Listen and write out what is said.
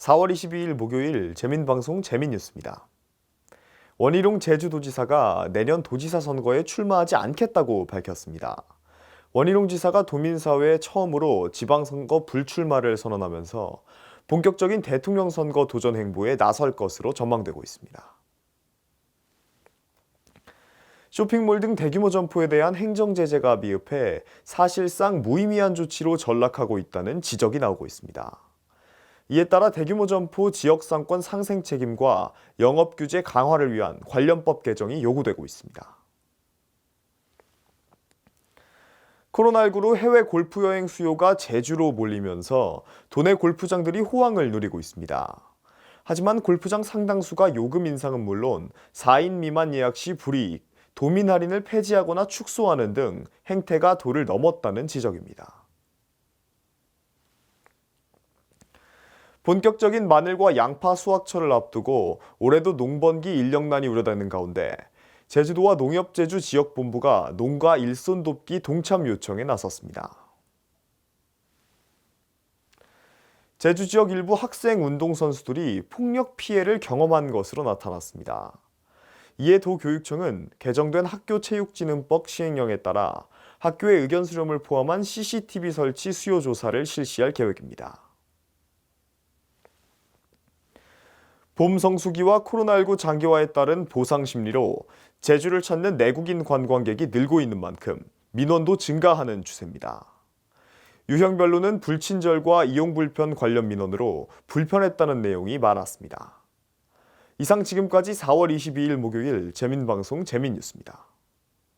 4월 22일 목요일 재민방송 재민뉴스입니다. 원희룡 제주도지사가 내년 도지사 선거에 출마하지 않겠다고 밝혔습니다. 원희룡 지사가 도민사회에 처음으로 지방선거 불출마를 선언하면서 본격적인 대통령 선거 도전 행보에 나설 것으로 전망되고 있습니다. 쇼핑몰 등 대규모 점포에 대한 행정 제재가 미흡해 사실상 무의미한 조치로 전락하고 있다는 지적이 나오고 있습니다. 이에 따라 대규모 점포 지역 상권 상생 책임과 영업 규제 강화를 위한 관련법 개정이 요구되고 있습니다. 코로나19로 해외 골프 여행 수요가 제주로 몰리면서 도내 골프장들이 호황을 누리고 있습니다. 하지만 골프장 상당수가 요금 인상은 물론 4인 미만 예약 시 불이익, 도민 할인을 폐지하거나 축소하는 등 행태가 도를 넘었다는 지적입니다. 본격적인 마늘과 양파 수확철을 앞두고 올해도 농번기 인력난이 우려되는 가운데 제주도와 농협제주 지역본부가 농가 일손 돕기 동참 요청에 나섰습니다. 제주 지역 일부 학생 운동선수들이 폭력 피해를 경험한 것으로 나타났습니다. 이에 도교육청은 개정된 학교체육진흥법 시행령에 따라 학교의 의견 수렴을 포함한 CCTV 설치 수요 조사를 실시할 계획입니다. 봄 성수기와 코로나19 장기화에 따른 보상 심리로 제주를 찾는 내국인 관광객이 늘고 있는 만큼 민원도 증가하는 추세입니다. 유형별로는 불친절과 이용 불편 관련 민원으로 불편했다는 내용이 많았습니다. 이상 지금까지 4월 22일 목요일 재민방송 재민뉴스입니다.